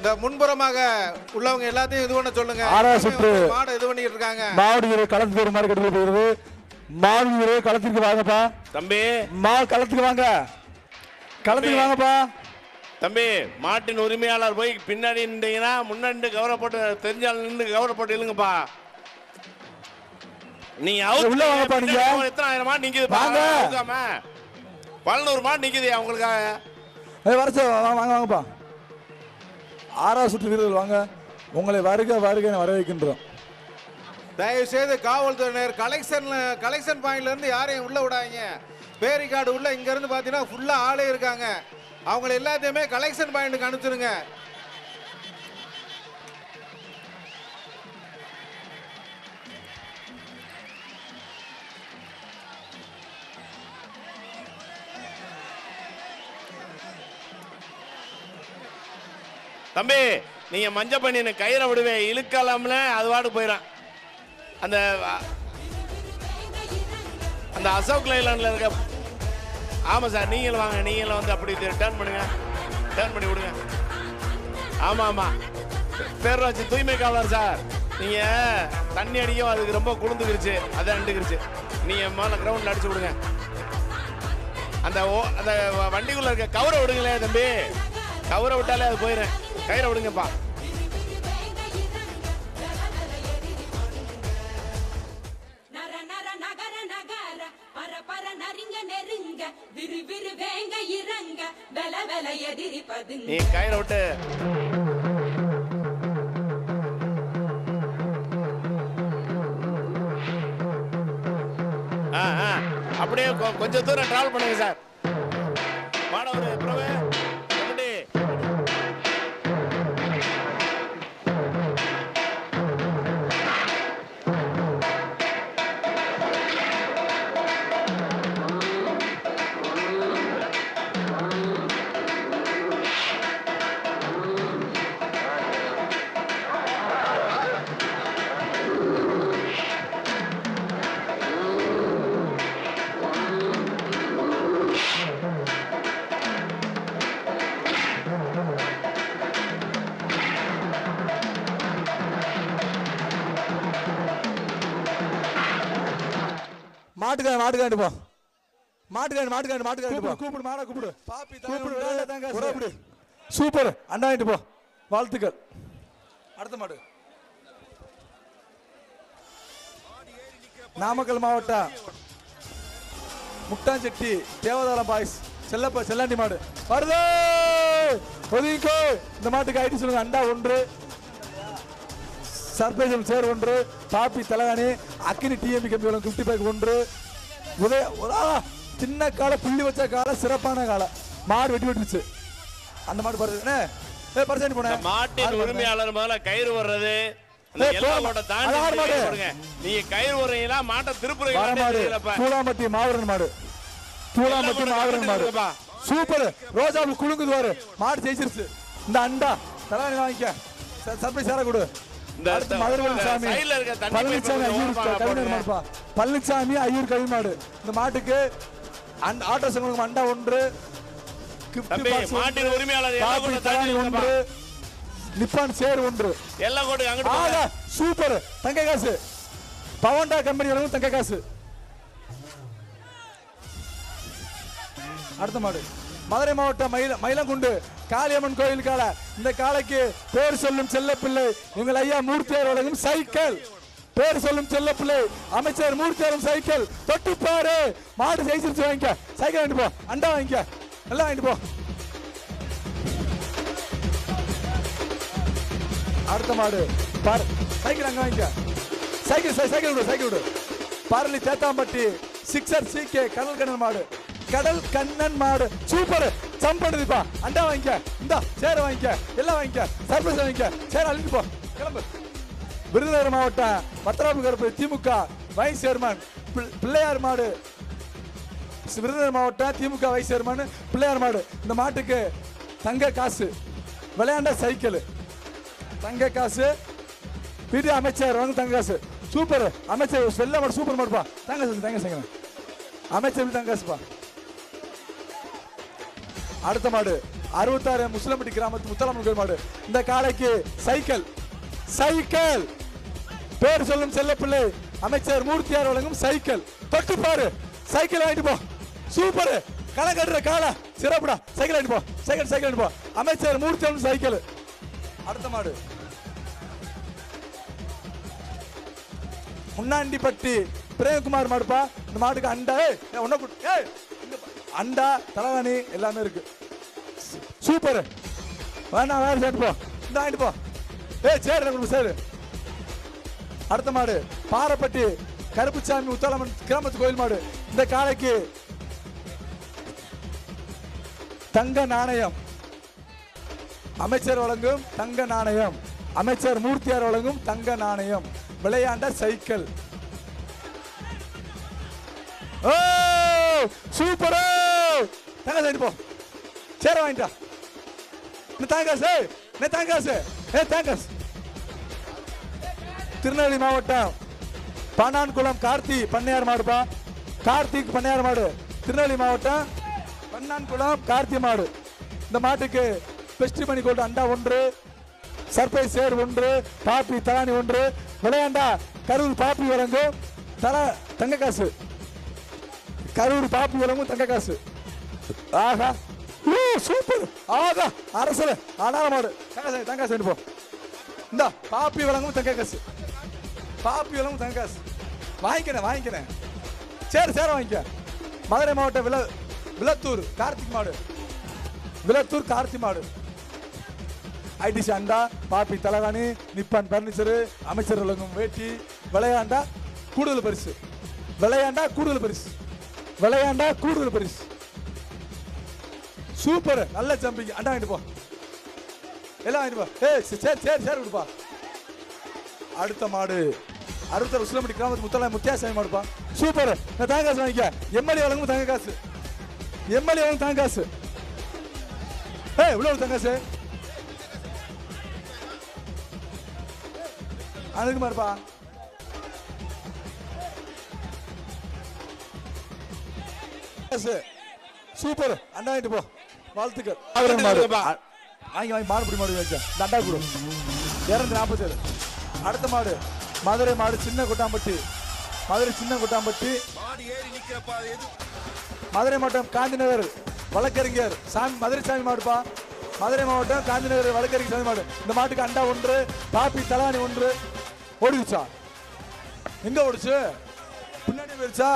இந்த முன்புறமாக உள்ளவங்க எல்லாத்தையும் இது பண்ண சொல்லுங்க. ஆறாவது சுற்று. மாடை இது பண்ணிட்டு இருக்காங்க. மாடு வீரர் களத்துக்கு ஒரு மாதிரி கட்டுக்கு போயிருது மாடு வீரர் களத்துக்கு வாங்கப்பா. தம்பி. மா களத்துக்கு வாங்க. களத்துக்கு வாங்கப்பா. தம்பி மாட்டின் உரிமையாளர் போய் பின்னாடி நின்றீங்கன்னா முன்னாடி நின்று கவரப்பட்டு தெரிஞ்சால் நின்று கவரப்பட்டு இல்லைங்கப்பா நீங்க அவுத்து உள்ள வாங்கப்பா நீங்க. எத்தனை ஆயிரம் மாடு நிக்குது வாங்க. பல்நூறு மாடு நிக்குது அவங்களுக்காக. ஏய், வர சார் வாங்க வாங்க வாங்கப்பா. ஆறாவது சுற்று வீரர்கள் வாங்க. உங்களை வருக வருக வரவேற்கின்றோம். தயவு செய்து காவல்துறையினர் கலெக்ஷன் கலெக்ஷன் பாயிண்ட்ல இருந்து யாரையும் உள்ள விடாதீங்க. பேரிக்காடு உள்ள இங்க இருந்து பாத்தீங்கன்னா ஃபுல்லா ஆளே இருக்காங்க. அவங்க எல்லாத்தையுமே கலெக்ஷன் பாயிண்ட்டுக்கு அனுப்பிச்சிருங்க. தம்பி நீங்க மஞ்ச பண்ணின கயிறை விடுவேன் இழுக்கலாம்ல அது வாடு போயிடும் அந்த அந்த அசோக் லைலாண்ட்ல இருக்க ஆமா சார் நீங்களும் வாங்க நீங்களும் வந்து அப்படி டேர்ன் பண்ணுங்க. டேர்ன் பண்ணி விடுங்க. ஆமா ஆமா. பேரூராட்சி தூய்மை காவலர் சார் நீங்க தண்ணி அடிக்கும் அதுக்கு ரொம்ப குளிர்ந்துக்கிருச்சு அதான் அண்டுக்கிருச்சு. நீங்க முதல்ல கிரவுண்ட்ல அடிச்சு விடுங்க. அந்த ஓ- அந்த வ- வண்டிக்குள்ள இருக்க கவரை விடுங்களேன் தம்பி. கவரை விட்டாலே அது போயிடும் கயிறை விடுங்கப்பா. நீ கயிறை விட்டு. அப்படியே கொஞ்சம் தூரம் டிராவல் பண்ணுங்க சார். மாணவர் பிரபு. மாட்டுக்காரன் மாட்டுக்காரன் போ. மாட்டுக்காரன் மாட்டுக்காரன் மாட்டுக்காரன் போ. கூப்பிடு மாடா கூப்பிடு. பாப்பி கூப்பிடு கூப்பிடு சூப்பர். அண்டா வாங்கிட்டு போ. வாழ்த்துக்கள். அடுத்த மாடு. நாமக்கல் மாவட்டம். முட்டாஞ்செட்டி தேவதாரம் பாய்ஸ் செல்லப்ப செல்லாண்டி மாடு. வருது! ஒதுங்கிக்கோ. இந்த மாட்டுக்கு ஐடி சொல்லுங்க. அண்டா ஒன்று. சர்பேஜம் சேர் ஒன்று பாப்பி தலகாணி அக்கினி டிஎம்பி கம்பி கிஃப்டி பேக் ஒன்று. உதய உதா சின்ன காலை புள்ளி வச்ச காலை சிறப்பான காலை. மாடு வெட்டி வெட்டுச்சு அந்த மாடு பாரு என்ன? ஏ பரிசாணி போனேன். மாட்டின் உரிமையாளர் முதல்ல கயிறு வர்றது. நீங்க கயிறு வர்றீங்களா மாட்டை திருப்புறீங்களா சூளாமட்டி மாவரன் மாடு. சூளாமட்டி மாவரன் மாடு. சூப்பர். ரோஜா குலுங்குது மாடு ஜெயிச்சிருச்சு. இந்த அண்டா. தலகாணி வாங்கிக்க. சர்ப்ரைஸ் யாரா கொடு. பழனிசாமி ஐயூர் ஓரமா கவிஞர் போடுங்க. மாடுப்பா பழனிசாமி ஐயூர் கவி மாடு இந்த மாட்டுக்கு ஆட்டோ சங்கங்களுக்கு அண்டா ஒன்று மாட்டின் உரிமையாளர் ஒன்று நிப்பான் சேர் ஒன்று. எல்லாம் போங்க. சூப்பர். தங்க காசு. பவன்டா கம்பெனி தங்க காசு. அடுத்த மாடு. மதுரை மாவட்டம் மயில மயிலங்குண்டு காளியம்மன் கோயில் இந்த காளைக்கு பேர் சொல்லும் செல்லப்பிள்ளை உங்கள் ஐயா மூர்த்தியார் வழங்கும் சைக்கிள். பேர் சொல்லும் செல்லப்பிள்ளை அமைச்சர் மூர்த்தியாரும் சைக்கிள். தொட்டுப்பாரு. மாடு ஜெயிச்சிருச்சு வாங்கிக்க. சைக்கிள் வாங்கிட்டு போ. அண்டா வாங்கிக்க. எல்லாம் வாங்கிட்டு போ. அடுத்த மாடு. பார் சைக்கிள் அங்க வாங்கிக்க. சைக்கிள் சைக்கிள் விடு சைக்கிள் விடு. Parali Thethampatti sixer C K கடல் கடல் மாடு. கடல் கண்ணன் மாடு. சூப்பர். ஜம்ப் பண்ணுதுப்பா அண்டா வாங்கிக்க. இந்தா சேர வாங்கிக்க. எல்லாம் வாங்கிக்க. சர்ப்ரைஸ் வாங்கிக்க. சேர அழிஞ்சு போ. கிளம்பு. விருதுநகர் மாவட்டம் பத்திராபு கருப்பு திமுக வைஸ் சேர்மன் பிள்ளையார் மாடு. விருதுநகர் மாவட்டம் திமுக வைஸ் சேர்மன் பிள்ளையார் மாடு. இந்த மாட்டுக்கு தங்க காசு. விளையாண்ட சைக்கிள் தங்க காசு. பிடி அமைச்சர் வந்து தங்க காசு. சூப்பர். அமைச்சர் வெள்ள மாடு சூப்பர் மாடுப்பா தங்க காசு தங்க சங்க அமைச்சர் தங்க காசுப்பா அடுத்த மாடு. அறுபத்தாறு முஸ்லம்பட்டி கிராமத்து முத்தலாமன் கோயில் மாடு. இந்த காளைக்கு சைக்கிள். சைக்கிள். பேர் சொல்லும் செல்லப்பிள்ளை. அமைச்சர் மூர்த்தியார் வழங்கும் சைக்கிள். தொட்டு பாரு. சைக்கிள் வாங்கிட்டு போ. சூப்பர் களை கட்டுற காலை சிறப்புடா. சைக்கிள் வாங்கிட்டு போ. சைக்கிள் சைக்கிள் வாங்கிட்டு போ. அமைச்சர் மூர்த்தியார் சைக்கிள். அடுத்த மாடு. முன்னாண்டிப்பட்டி பிரேம்குமார் மாடுப்பா. இந்த மாட்டுக்கு அண்டா. ஏய் உன்ன ஏய். அண்டா தலைவாணி எல்லாமே இருக்கு. சூப்பர் வேணாம் வேற சேர்த்து போ. இந்த வாங்கிட்டு போ. ஏ சரி கொடுங்க அடுத்த மாடு பாறைப்பட்டி கருப்புச்சாமி உத்தாலம்மன் கிராமத்து கோயில் மாடு. இந்த காளைக்கு தங்க நாணயம். அமைச்சர் வழங்கும் தங்க நாணயம். அமைச்சர் மூர்த்தியார் வழங்கும் தங்க நாணயம். விளையாண்ட சைக்கிள். ஓ! சூப்பர். தங்க சைடு போ. சேர வாங்கிட்டா நீ தாங்காசு நீ ஏ தாங்காசு திருநெல்வேலி மாவட்டம் பன்னான்குளம் கார்த்தி பண்ணையார் மாடுப்பா கார்த்திக் பண்ணையார் மாடு. திருநெல்வேலி மாவட்டம் பன்னான்குளம் கார்த்தி மாடு. இந்த மாட்டுக்கு பெஸ்ட் மணி கோல்டு அண்டா ஒன்று சர்ப்ரைஸ் சேர் ஒன்று பாப்பி தலானி ஒன்று. விளையாண்டா கரூர் பாப்பி வழங்கும். தர தங்க காசு. கரூர் பாப்பி விலங்கும் தங்க காசு. ஆஹா. சூப்பர். ஆகா அரசு ஆனால மாடு. தங்க தங்க போ இந்த பாப்பி விலங்கும் தங்க காசு. பாப்பி விலங்கும் தங்க காசு. வாங்கிக்கிறேன் வாங்கிக்கிறேன். சரி சரி வாங்கிக்க. மதுரை மாவட்டம் வில விளத்தூர் கார்த்திக் மாடு. விளத்தூர் கார்த்தி மாடு. ஐடிசி அண்டா பாப்பி தலகாணி நிப்பான் பர்னிச்சரு அமைச்சர் வழங்கும் வேட்டி விளையாண்டா கூடுதல் பரிசு. விளையாண்டா கூடுதல் பரிசு. விளையாண்டா கூடுதல் பரிசு. சூப்பர். நல்ல ஜம்பிங் அண்டா வாங்கிட்டு போ. எல்லாம் வாங்கிட்டு போ. சரி சரி சரி சரி விடுப்பா. அடுத்த மாடு. அறுபத்தாறு உசிலம்பட்டி கிராமத்து முத்தலாய் முத்தியாசாமி மாடுப்பா. சூப்பர். நான் காசு வாங்கிக்க. எம்எல்ஏ வழங்கும் தாங்க காசு. எம்எல்ஏ வழங்கும் தாங்க காசு. ஏ இவ்வளோ தாங்க காசு. அதுக்கு சூப்பர் அண்டா வாங்கிட்டு போ. வாழ்த்துக்கள். அவரன் மாடு. வாங்கி. வாங்கி மாடு பிடி மாடு வைக்க தண்டா கொடு இரநூத்தி நாற்பத்தேழு. அடுத்த மாடு. மதுரை மாடு சின்ன கொட்டாம்பட்டி. மதுரை சின்ன கொட்டாம்பட்டி. மதுரை மாவட்டம் காந்திநகர் வழக்கறிஞர். சாமி மதுரை சாமி மாடுப்பா. மதுரை மாவட்டம் காந்திநகர் வழக்கறிஞர் சாமி மாடு. இந்த மாட்டுக்கு அண்டா ஒன்று பாப்பி தலானி ஒன்று. ஓடிடுச்சா? எங்க ஓடிச்சு? பின்னாடி போயிருச்சா?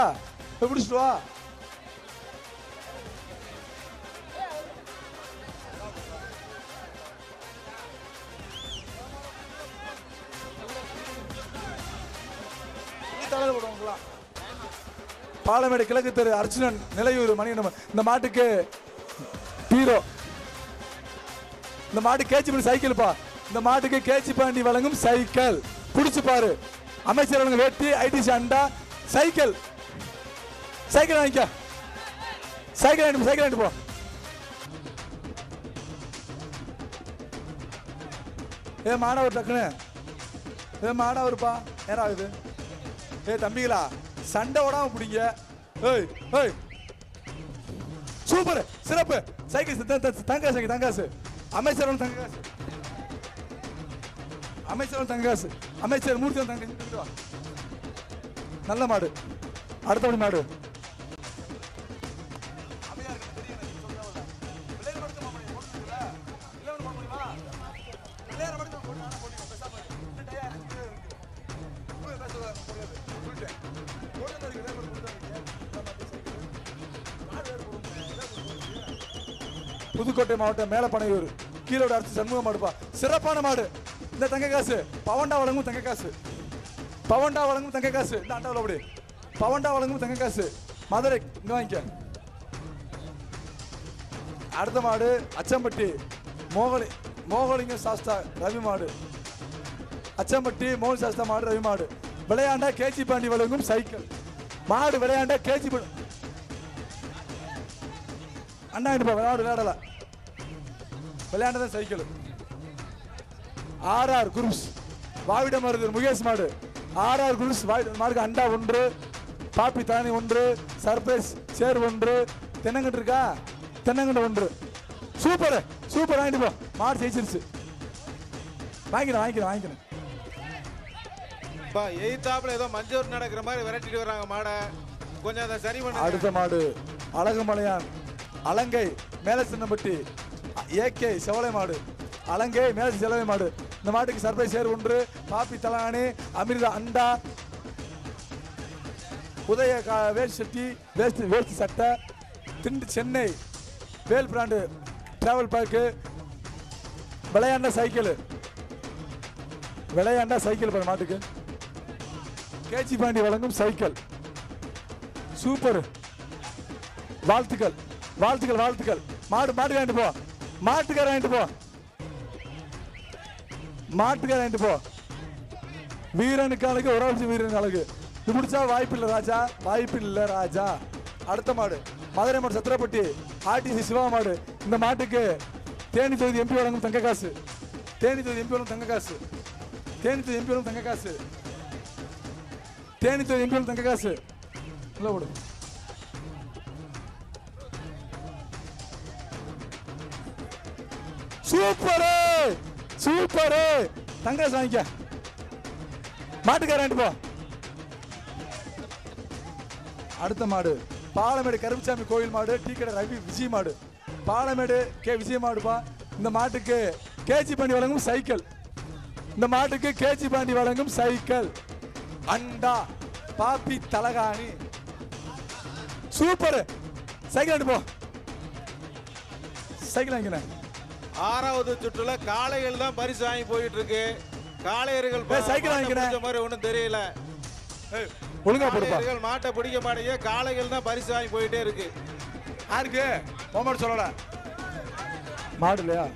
போய் பிடிச்சிட்டு வா. தலையில பாலமேடு கிழக்கு தெரு அர்ஜுனன் நிலையூர் மணிகண்டம் இந்த மாட்டுக்கு ஹீரோ இந்த மாட்டு கேச்சி பண்ணி சைக்கிள்ப்பா. இந்த மாட்டுக்கு கேச்சி பாண்டி வழங்கும் சைக்கிள். புடிச்சு பாரு. அமைச்சர் வெட்டி ஐடி சண்டா சைக்கிள். சைக்கிள் வாங்கிக்க. சைக்கிள் வாங்கிட்டு சைக்கிள் வாங்கிட்டு போ. ஏ மாணவர் டக்குன்னு. ஏ மாணவர்ப்பா நேரம் ஆகுது. ஏய் தம்பிகளா சண்டை ஓடாம பிடிங்க. ஏய் ஏய். சூப்பர் சிறப்பு. சைக்கிள் த- தங்காசு தங்காசு அமைச்சர் தங்காசு அமைச்சர் தங்காசு அமைச்சர் மூர்த்தி தங்காசு நல்ல மாடு. அடுத்தபடி மாடு. புதுக்கோட்டை மாவட்டம் மேலப்பனையூர். கீழோட அரசு சண்முக மாடுப்பா சிறப்பான மாடு. இந்த தங்க காசு. பவண்டா வழங்கும் தங்க காசு. பவண்டா வழங்கும் தங்க காசு. இந்த அண்டாவில் அப்படி பவண்டா வழங்கும் தங்க காசு. மதுரை இங்க வாங்கிக்க. அடுத்த மாடு அச்சம்பட்டி. மோகலி மோகலிங்க சாஸ்தா ரவி மாடு. அச்சம்பட்டி மோகன் சாஸ்தா மாடு ரவி மாடு. விளையாண்டா கேச்சி பாண்டி வழங்கும் சைக்கிள். மாடு விளையாண்டா கேச்சி அண்ணா விளையாடு விளையாடல விளையாண்டதான் சைக்கிள். ஆர்ஆர் குரூப்ஸ் வாவிட மருதூர் முகேஷ் மாடு. ஆர்ஆர் குரூப்ஸ் மாடுக்கு அண்டா ஒன்று பாப்பி தானி ஒன்று சர்ப்ரைஸ் சேர் ஒன்று தென்னங்கன்று இருக்கா? தென்னங்கன்று ஒன்று. சூப்பர் சூப்பர் வாங்கிட்டு போ. மாடு ஜெயிச்சிருச்சு. வாங்கிக்கிறேன் வாங்கிக்கிறேன் வாங்கிக்கிறேன் இப்போ எய்த்தாப்புல ஏதோ மஞ்சூர் நடக்கிற மாதிரி விரட்டிட்டு வராங்க மாடை. கொஞ்சம் அதை சரி பண்ணுங்க. அடுத்த மாடு அழகுமலையான் அலங்கை மேல சின்னப்பட்டி ஏகே செவலை மாடு அலங்கை மேல செலவை மாடு. இந்த மாட்டுக்கு சர்ப்ரைஸ் சேர் ஒன்று பாப்பி தலானி அமிர்த அண்டா உதய கா- செட்டி வேஸ்ட் வேஸ்ட் சட்டை திண்டு Chennai Vel brand travel park விளையாண்ட சைக்கிள் விளையாண்டா சைக்கிள் பாரு மாட்டுக்கு. கேஜி பாண்டி வழங்கும் சைக்கிள் சூப்பர் வாழ்த்துக்கள் வாழ்த்துக்கள் வாழ்த்துக்கள். மாடு மாடு வேண்டு போ. மாட்டுக்கார வாங்கிட்டு போ. மாட்டுக்கார வாங்கிட்டு போ. வீரனுக்கு அழகு ஒரு வீரனுக்கு அழகு. இது முடிச்சா வாய்ப்பு இல்லை ராஜா. வாய்ப்பு இல்லை ராஜா. அடுத்த மாடு. மதுரை மாடு சத்திரப்பட்டி ஆர்டிசி சிவா மாடு. இந்த மாட்டுக்கு தேனி தொகுதி எம்பி வழங்கும் தங்க காசு. தேனி தொகுதி எம்பி வழங்கும் தங்க காசு. தேனி தொகுதி எம்பி வழங்கும் தங்க காசு. தேனி தொகுதி எம்பி வழங்கும் தங்க காசு. இல்லை போடு. சூப்பரு! சூப்பரு! தங்கராஜ் வாங்கிக்க. மாட்டுக்காரன் போ. அடுத்த மாடு பாலமேடு கருப்புசாமி கோயில் மாடு டீ கடை ரவி விஜய் மாடு. பாலமேடு கே விஜய் மாடுப்பா இந்த மாட்டுக்கு கேஜி பாண்டி வழங்கும் சைக்கிள். இந்த மாட்டுக்கு கேஜி பாண்டி வழங்கும் சைக்கிள். அண்டா பாப்பி தலகாணி. சூப்பர்! சைக்கிள் போ. சைக்கிள் வாங்கினேன் ஆறாவது சுற்றுல காளைகள் தான் பரிசு வாங்கி போயிட்டு இருக்கு காளையர்கள் சைக்கிள். பிடிச்ச மாதிரி ஒன்றும் தெரியல. ஒழுங்கா போடுப்பா காளையர்கள் மாட்டை பிடிக்க மாட்டேங்க காளைகள் தான் பரிசு வாங்கி போயிட்டே இருக்கு. யாருக்கு? ஓமாடு சொல்லல. மாடு இல்லையா?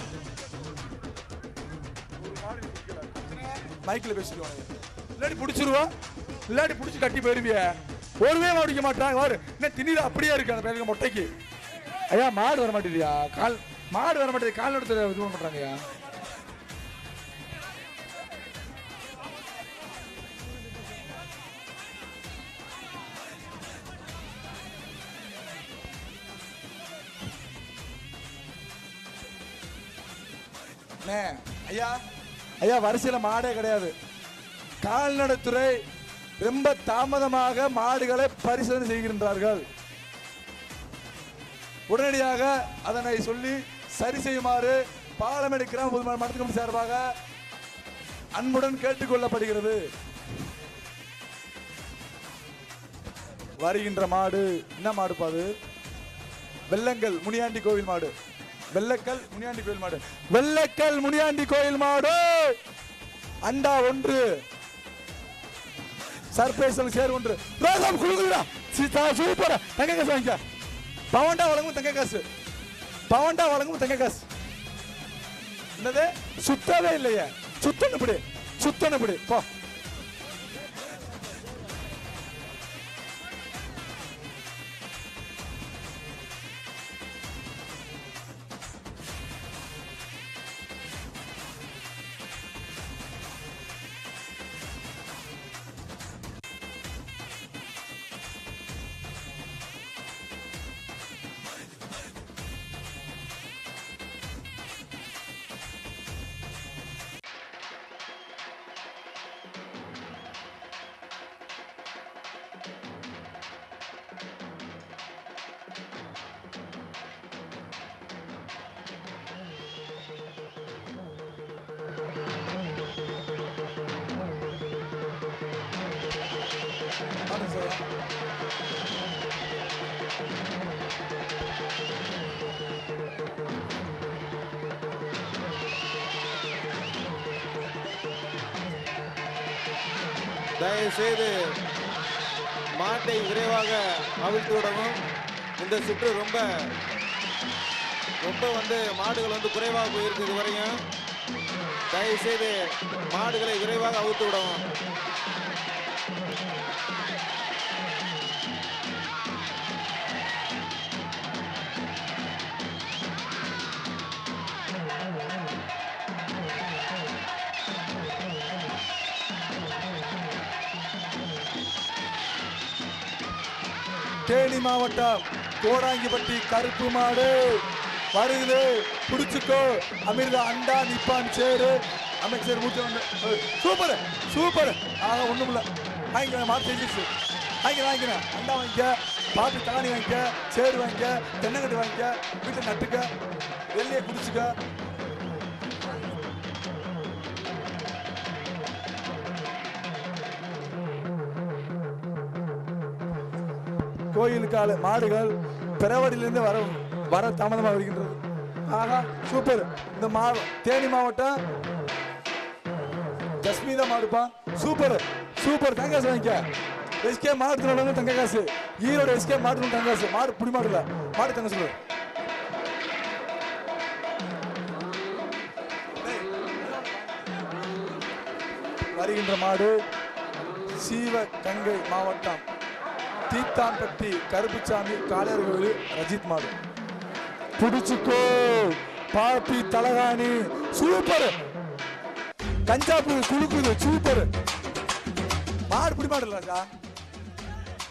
மைக்கில் பேசிடுவாங்க இல்லாட்டி பிடிச்சிருவா இல்லாட்டி பிடிச்சி கட்டி போயிடுவிய. ஒருவே மாடிக்க மாட்டாங்க வாரு என்ன திணில அப்படியே இருக்கு அந்த பையனுக்கு மொட்டைக்கு. ஐயா மாடு வர மாட்டேதியா கால் மாடு வர மாட்டேது கால் எடுத்து இது பண்ண ஐயா. ஐயா வரிசையில் மாடே கிடையாது. கால்நடைத்துறை ரொம்ப தாமதமாக மாடுகளை பரிசோதனை செய்கின்றார்கள். உடனடியாக அதனை சொல்லி சரி செய்யுமாறு பாலமேடு கிராம பொதுமக்கள் மடத்து சார்பாக அன்புடன் கேட்டுக்கொள்ளப்படுகிறது வருகின்ற மாடு என்ன மாடு பாது வெள்ளங்கல் முனியாண்டி கோவில் மாடு. வெள்ளக்கல் முனியாண்டி கோயில் மாடு. வெள்ளக்கல் முனியாண்டி கோயில் மாடு. அண்டா ஒன்று. சர்பேசல் சேர் ஒன்று. ரோசம் சீதா சூப்பர். தங்க காசு வாங்கிக்க. பவண்டா வழங்கும் தங்க காசு. பவண்டா வழங்கும் தங்க காசு. என்னது? சுத்தவே இல்லையே. சுத்தணும் இப்படி. சுத்தணும் இப்படி. போ. தயவுசெய்து தயவு செய்து மாட்டை விரைவாக அவிழ்த்து விடவும் இந்த சுற்று ரொம்ப ரொம்ப வந்து மாடுகள் வந்து குறைவாக போயிருக்கு இது வரையும் தயவு செய்து மாடுகளை விரைவாக அவுத்து விடவும் தேனி மாவட்டம் கோடாங்கிப்பட்டி கருப்பு மாடு. வருது புடிச்சுக்கோ. அமிர்தா அண்டா நிப்பான் சேரு. அமைச்சர் மூச்சு சூப்பர் சூப்பர். ஆக ஒண்ணும் இல்ல வாங்கிக்கிறேன் மார்க் செஞ்சிச்சு வாங்கிக்கிறேன் வாங்கிக்கிறேன். அண்டா வாங்கிக்க பாட்டு தகாணி வாங்கிக்க சேரு வாங்கிக்க தென்னங்கட்டு வாங்கிக்க வீட்டில் நட்டுக்க வெள்ளையை குடிச்சுக்க. கோயிலுக்கால மாடுகள் பிறவரிலிருந்து வர வர தாமதமாக வருகின்றது. ஆகா சூப்பர். இந்த மா தேனி மாவட்டம் ஜஸ்மிதா மாடுப்பா. சூப்பர். சூப்பர். தங்க வாங்கிக்க எஸ்கே மாடுத்தினோட தங்க காசு. ஈரோடு எஸ்கே மாடு தங்க காசு. மாடு புடி மாடு இல்லை. மாடு தங்க சொல்லு. வருகின்ற மாடு சீவ கங்கை மாவட்டம். தீத்தான்பட்டி கருப்புச்சாமி காளையர் கோயில் ரஜித் மாடு. புடிச்சுக்கோ. பாப்பி தலகாணி சூப்பர். கஞ்சாப்பு குழுக்குது சூப்பர். மாடு பிடி மாடு இல்ல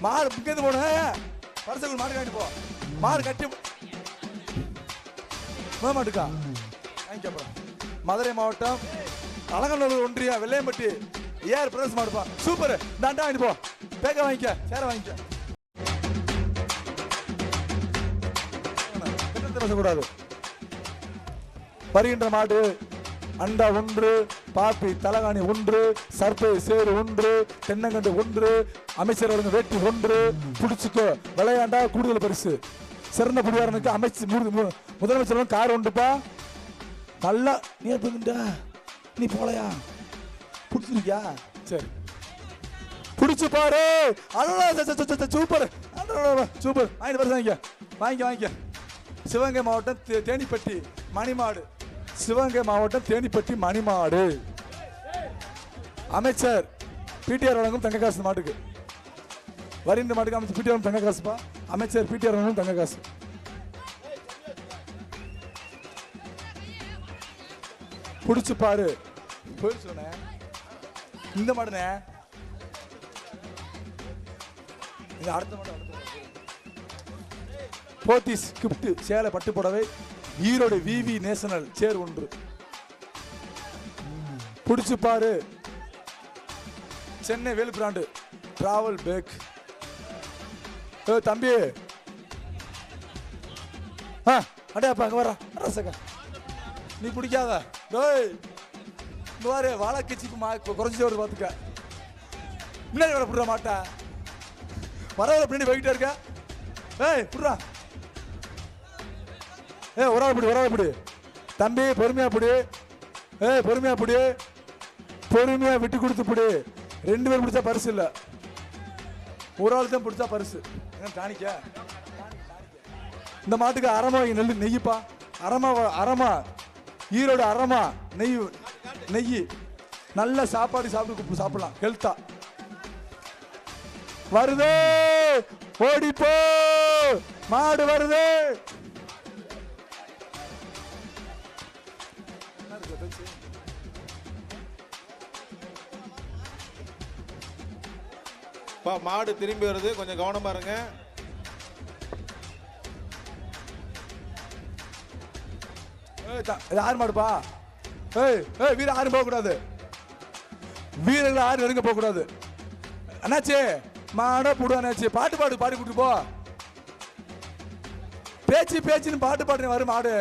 மாடு இங்கேருந்து போன பரிசல் மாடு காட்டி போ. மாடு கட்டி மாட்டுக்கா. வாங்கிக்க அப்புறம் மதுரை மாவட்டம் அலங்கநல்லூர் ஒன்றிய வெள்ளையம்பட்டி. ஏஆர் பிரதேச மாடுப்பா சூப்பர். தாண்டா வாங்கிட்டு போ. பேக்க வாங்கிக்க சேர வாங்கிக்க என்னத்தை பேசக்கூடாது வருகின்ற மாடு அண்டா ஒன்று பாப்பி தலகாணி ஒன்று சர்பை சேரு ஒன்று தென்னங்கண்டு ஒன்று அமைச்சர் வழங்கும் வேட்டி ஒன்று புடிச்சுக்கோ. விளையாண்டா கூடுதல் பரிசு. சிறந்த குடியாரனுக்கு அமைச்சு மு- முதலமைச்சர் கார் உண்டுப்பா. நல்லா நீ எப்படிண்டா நீ போலையா? பிடிச்சிருக்கியா? சரி. பிடிச்சு பாரு. சூப்பர். சூப்பர். வாங்கிட்டு பாரு வாங்கிக்க. வாங்கிக்க வாங்கிக்க. சிவகங்கை மாவட்டம் தே- தேனிப்பட்டி மணிமாடு. சிவகங்கை மாவட்டம் தேனிப்பட்டி மணிமாடு. அமைச்சர் பிடிஆர் வழங்கும் தங்க காசு இந்த மாட்டுக்கு. வரிந்த மாட்டுக்கு அமைச்சர் பிடிஆர் தங்க காசுப்பா. அமைச்சர் பிடிஆர் வழங்கும் தங்க காசு. பிடிச்சு பாரு. போய் சொன்னேன் இந்த மாடுனே இங்கே அடுத்த மாடு அடுத்த போத்தீஸ் கிப்ட் சேலை பட்டு புடவை ஈரோடு விவி நேஷனல் சேர் ஒன்று. பிடிச்சி பாரு. Chennai Vel brand travel bag ஏ தம்பி. ஆ அடே அப்பா அங்கே வர ரசக்கா நீ பிடிக்காத. டோய் இந்த மாதிரி வாழை கட்சிக்கு மா குறைஞ்சி வருது பார்த்துக்க முன்னாடி வர புடுற மாட்டேன் பரவாயில்ல பின்னாடி போய்கிட்டே இருக்க. ஏய் புட்றா. ஏ ஒரு ஆள் பிடி ஒரு ஆள் பிடி. தம்பி பொறுமையா பிடி. ஏய் பொறுமையா பிடி. பொறுமையா விட்டு கொடுத்து பிடி. ரெண்டு பேர் பிடிச்சா பரிசு இல்லை. ஒரு ஆள் தான் பிடிச்சா பரிசு. என்ன டானிக்க இந்த மாட்டுக்கு அரமா நெல் நெய்ப்பா அறமா அறமா. ஈரோடு அறமா. நெய் நெய். நல்ல சாப்பாடு சாப்பிட்டு சாப்பிடலாம். ஹெல்த்தா வருது! ஓடி போ! மாடு வருது! மாடு திரும்பி வருது. கொஞ்சம் கவனமா இருங்க. யார் மாடுப்பா? ஏய் ஏய் வீர யாரும் போகக்கூடாது. வீரர்கள் யாரும் நெருங்க போகக்கூடாது. அண்ணாச்சி! மாட புடுவானாச்சு. பாட்டு பாடு பாடி கூட்டு போ. பேச்சு பேச்சுன்னு பாட்டு பாடுறேன் வரும் மாடு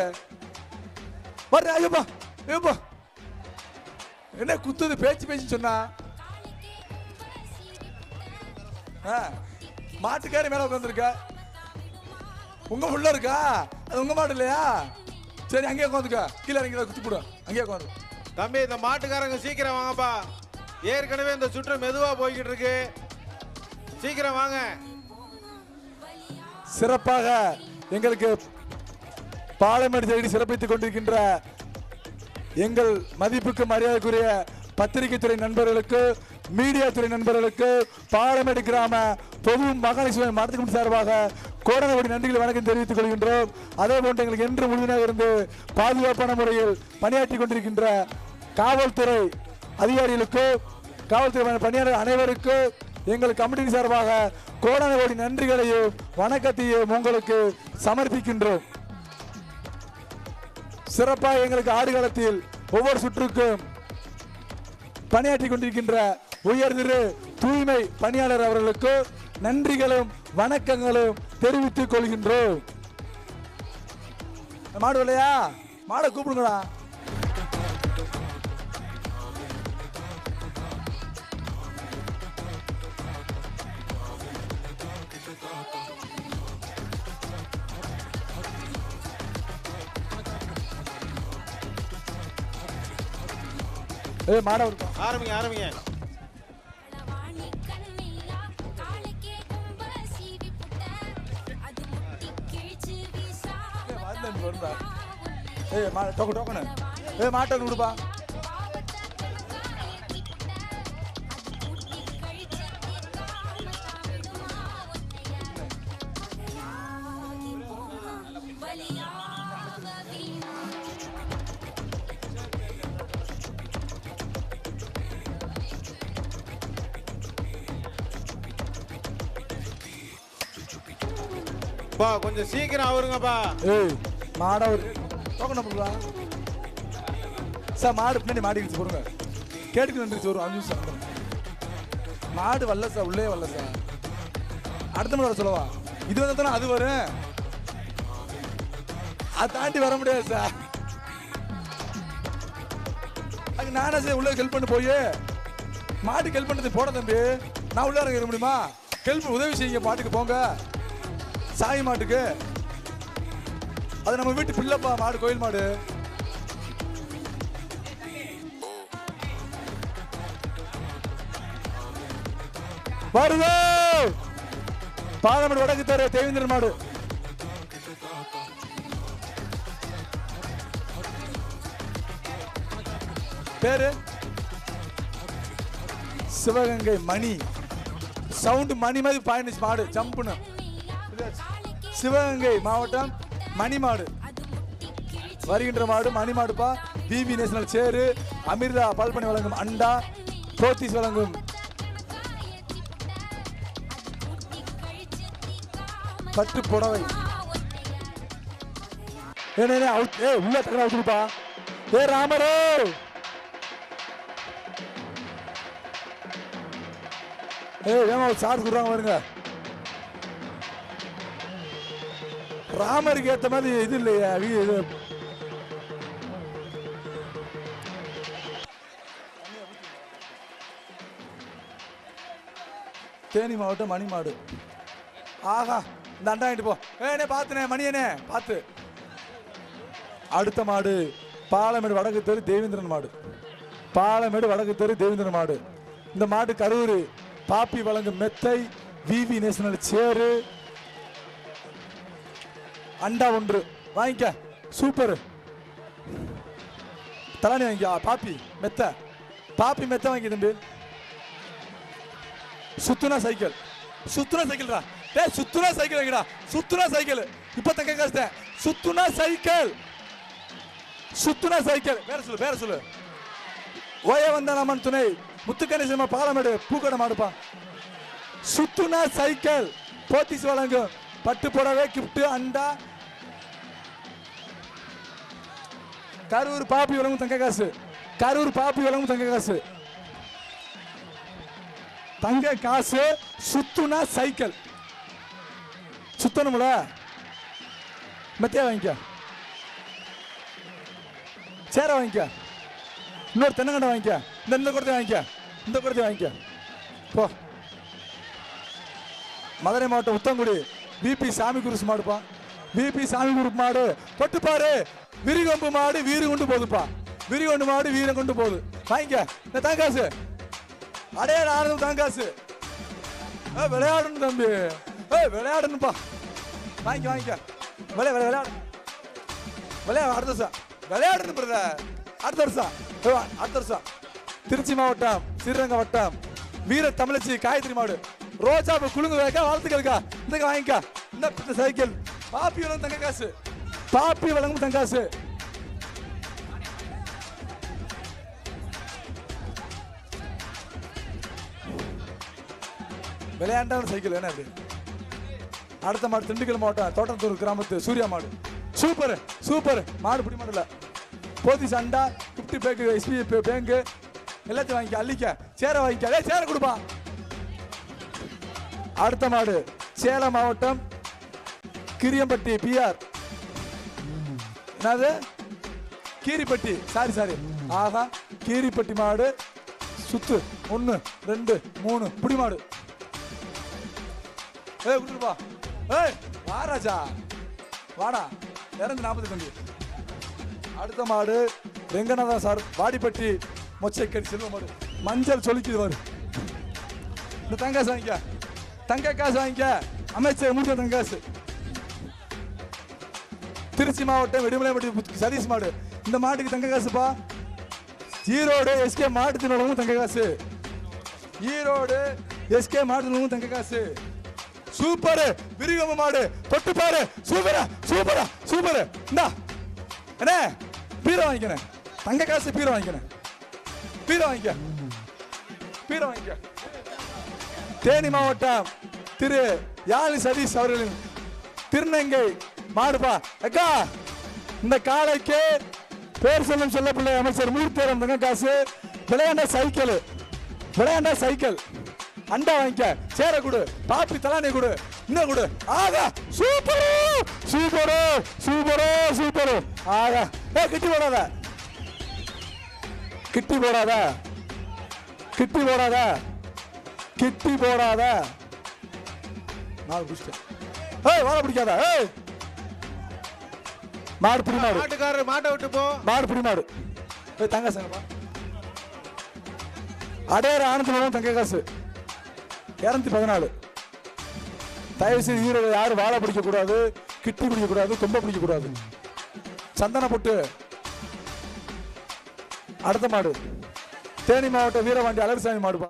வர்ற ஐயோப்பா ஐயோப்பா என்ன குத்துது பேச்சு பேச்சு சொன்னா? ஆ, மாட்டுக்காரி மேல உட்காந்துருக்க உங்க உள்ள இருக்கா? அது உங்க மாடு இல்லையா? சரி அங்கேயே உட்காந்துக்க. கீழே இறங்கி குத்து போடு. அங்கேயே உட்காந்து தம்பி இந்த மாட்டுக்காரங்க சீக்கிரம் வாங்கப்பா. ஏற்கனவே இந்த சுற்று மெதுவா போய்கிட்டு இருக்கு. சீக்கிரம் வாங்க. சிறப்பாக எங்களுக்கு பாலமேடு தேடி சிறப்பித்துக் கொண்டிருக்கின்ற எங்கள் மதிப்புக்கு மரியாதைக்குரிய பத்திரிகை துறை நண்பர்களுக்கு மீடியா துறை நண்பர்களுக்கு பாலமேடு கிராம பொது மகாலட்சுமி மரத்துக்கு சார்பாக கோடனபடி நன்றிகளை வணக்கம் தெரிவித்துக் கொள்கின்றோம். அதே போன்று எங்களுக்கு என்று முழுமையாக இருந்து பாதுகாப்பான முறையில் பணியாற்றி கொண்டிருக்கின்ற காவல்துறை அதிகாரிகளுக்கு காவல்துறை பணியாளர் அனைவருக்கும் எங்கள் கமிட்டியின் சார்பாக கோடான கோடி நன்றிகளையும் வணக்கத்தையும் உங்களுக்கு சமர்ப்பிக்கின்றோம். சிறப்பாக எங்களுக்கு ஆடுகளத்தில் ஒவ்வொரு சுற்றுக்கும் பணியாற்றி கொண்டிருக்கின்ற உயர்திரு தூய்மை பணியாளர் அவர்களுக்கு நன்றிகளும் வணக்கங்களும் தெரிவித்துக் கொள்கின்றோம். மாடு இல்லையா மாடை கூப்பிடுங்களா ஏய் மாடை விடுப்பா ஆரம்பிங்க ஆரம்பிங்க. வாணி கண்ணியா காலுக்கே கும்ப சீவி புட்ட அது முட்டி கிழிச்சு வீசாம வந்து வருதா ஏய் மா டோக்கு டோக்கனு ஏய் மாட்டை விடுப்பா கொஞ்சம் சீக்கிரம் அவருங்கப்பா. ஏய் மாடை ஒரு டோக்கன் போடுவா சார் மாடு பின்னாடி மாடிக்கிச்சு போடுங்க. கேட்டுக்கு நின்றுச்சு வரும் அஞ்சு நிமிஷம் மாடு வரல சார் உள்ளே வரல சார். அடுத்த முறை வர சொல்லவா? இது வந்து தானே அது வரும். அதை தாண்டி வர முடியாது சார். அது நானே சார் உள்ள ஹெல்ப் பண்ணி போய். மாட்டுக்கு ஹெல்ப் பண்ணது போட தம்பி. நான் உள்ளே இறங்கிட முடியுமா? ஹெல்ப் உதவி செய்யுங்க மாட்டுக்கு போங்க. சாய் மாட்டுக்கு. அது நம்ம வீட்டு பிள்ளைப்பா மாடு கோயில் மாடு. வருது பாலமடு வடக்கு தர தேவேந்திரன் மாடு. பேரு? சிவகங்கை மணி. சவுண்ட் மணி மாதிரி பாயிண்ட் மாடு ஜம்ப்னு சிவகங்கை மாவட்டம் மணிமாடு. வருகின்ற மாடு மணி மாடுப்பா பிபி நேஷனல் சேரு. அமிர்தா பால்பனை வழங்கும் அண்டா. போத்தீஸ் வழங்கும் பட்டு புடவை. ஏ அவுட். ஏ உள்ள தகவல் அவுட்டுப்பா ஏ ராமரோ. ஏ வேமா சார்ஜ் கொடுறாங்க பாருங்க. ராமருக்கு ஏத்த மாதிரி இது இல்லையா இது. தேனி மாவட்டம் மணி மாடு ஆஹா இந்த அண்டா போ. ஏனே பார்த்துனே மணியனே பார்த்து. அடுத்த மாடு பாலமேடு வடக்கு தெரு தேவேந்திரன் மாடு. பாலமேடு வடக்கு தெரு தேவேந்திரன் மாடு. இந்த மாடு கரூர் பாப்பி வழங்கும் மெத்தை விவி நேஷனல் சேரு அண்டா ஒன்று. வாங்கிக்க. சூப்பர். தலானி வாங்கிக்கா. பாப்பி மெத்த. பாப்பி மெத்த வாங்கி தம்பி. சுத்துனா சைக்கிள். சுத்துனா சைக்கிள்டா டே. சுத்துனா சைக்கிள் வாங்கிடா. சுத்துனா சைக்கிள். இப்ப தங்க கஷ்டம் சுத்துனா. சைக்கிள். சுத்துனா சைக்கிள். வேற சொல்லு வேற சொல்லு. ஓய வந்த நமன் துணை. முத்துக்கணிசமா பாலமேடு பூக்கடம் அடுப்பான் சுத்துனா சைக்கிள். போத்தீஸ் வழங்கும். பட்டு புடவை கிஃப்ட் அண்டா. கரூர் பாப்பி வழங்கும் தங்க காசு. கரூர் பாப்பி வழங்கும் தங்க காசு. தங்க காசு சுத்துனா சைக்கிள். சுத்தணும்ல? மெத்தையா வாங்கிக்க. சேர வாங்கிக்க. இன்னொரு தென்னங்கண்டை வாங்கிக்க. இந்த இந்த குடத்தை வாங்கிக்க. இந்த குடத்தை வாங்கிக்க. போ. மதுரை மாவட்டம் உத்தங்குடி. பிபி சாமி குருசு மாடுப்பா. பிபி சாமி குருப்பு மாடு. பட்டுப்பாரு விரிகொம்பு மாடு வீறு கொண்டு போகுதுப்பா. விரிகொண்டு மாடு வீரம் கொண்டு போகுது. வாங்கிக்க. இந்த தாங்காசு. அடே ஆனது தாங்காசு. விளையாடணும் தம்பி. ஏய் விளையாடணும்ப்பா வாங்கிக்க வாங்கிக்க. விளையா விளையாடு. விளையா அடுத்த வருஷம். விளையாடணும் பிரதர் அடுத்த வருஷம். அடுத்த வருஷம். திருச்சி மாவட்டம் ஸ்ரீரங்கம் வட்டம். வீர தமிழச்சி காயத்ரி மாடு. ரோஜா பூ வைக்க வாழ்த்துக்கள்க்கா. இந்த வாங்கிக்கா. இந்த சைக்கிள். பாப்பி வழங்கும் தங்க காசு பாப்பி வழங்கும் தங்க காசு விளையாண்டான சைக்கிள் என்ன அப்படி அடுத்த மாடு திண்டுக்கல் மாவட்டம் தோட்டத்தூர் கிராமத்து சூர்யா மாடு. Super super. மாடு பிடி மாடல போதி சண்டா ஃபிஃப்டி பேங்க் எஸ்பி பேங்க். எல்லாத்தையும் வாங்கிக்க அள்ளிக்க. சேர வாங்கிக்க. சேர கொடுப்பான் அடுத்த மாடு சேலம் மாவட்டம் கிரியம்பட்டி பிஆர். என்னது? கீரிப்பட்டி. சாரி சாரி ஆஹா கீரிப்பட்டி மாடு. சுத்து. ஒன்று ரெண்டு மூணு. புடி மாடு. ஏய் விட்டுருப்பா ஏய் வா ராஜா. வாடா. இறந்து நாற்பது கம்பி அடுத்த மாடு ரெங்கநாதன் சார் வாடிப்பட்டி மொச்சைக்கடி செல்வ மாடு. மஞ்சள் சொல்லிக்குது பாரு. இந்த தேங்காய் சாங்கிக்கா தங்க காசு வாங்கிக்க. அமைச்சர் மூத்த தங்க காசு. திருச்சி மாவட்டம் வெடிமலைப்பட்டி சதீஷ் மாடு. இந்த மாட்டுக்கு தங்க காசுப்பா ஈரோடு எஸ்கே மாட்டு தினமும் தங்க காசு. ஈரோடு எஸ்கே மாட்டு தினமும் தங்க காசு. சூப்பர். விரிகம மாடு. தொட்டு பாரு சூப்பரா சூப்பரா சூப்பர். இந்தா. என்ன? பீரை வாங்கிக்கிறேன். தங்க காசு பீரை வாங்கிக்கிறேன். பீரை வாங்கிக்க. பீரை வாங்கிக்க. தேனி மாவட்டம் திரு யாழி சதீஷ் அவர்களின் திருநங்கை மாடுபா. அக்கா இந்த காலைக்கு பேர் சொல்லும் சொல்ல பிள்ளை அமைச்சர் மூர்த்தேரம் தங்க காசு. விளையாண்ட சைக்கிள். விளையாண்ட சைக்கிள். அண்டா வாங்கிக்க. சேர கொடு. பாப்பி தலானி கொடு. இன்னும் கொடு. ஆகா சூப்பரு! சூப்பரு! சூப்பரு! சூப்பரு! ஆகா. ஏ கிட்டி போடாத. கிட்டி போடாத. கிட்டி போடாத. கிட்டி போடாத. நாலு பிடிச்சிட்டேன். ஏய் வாழ பிடிக்காத. ஏய். மாடு பிடி மாடு மாட்டுக்காரர் மாட்டை விட்டு போ. மாடு பிடி மாடு ஏய் தங்க சங்கப்பா அடையாறு ஆனந்தம் தங்க காசு. இரநூத்தி பதினாலு. தயவு செய்து ஈரோடு யாரும் வாழை பிடிக்க கூடாது கிட்டி பிடிக்க கூடாது கொம்பை பிடிக்க கூடாது சந்தன பொட்டு. அடுத்த மாடு. தேனி மாவட்டம் வீரவாண்டி அழகுசாமி மாடுப்பா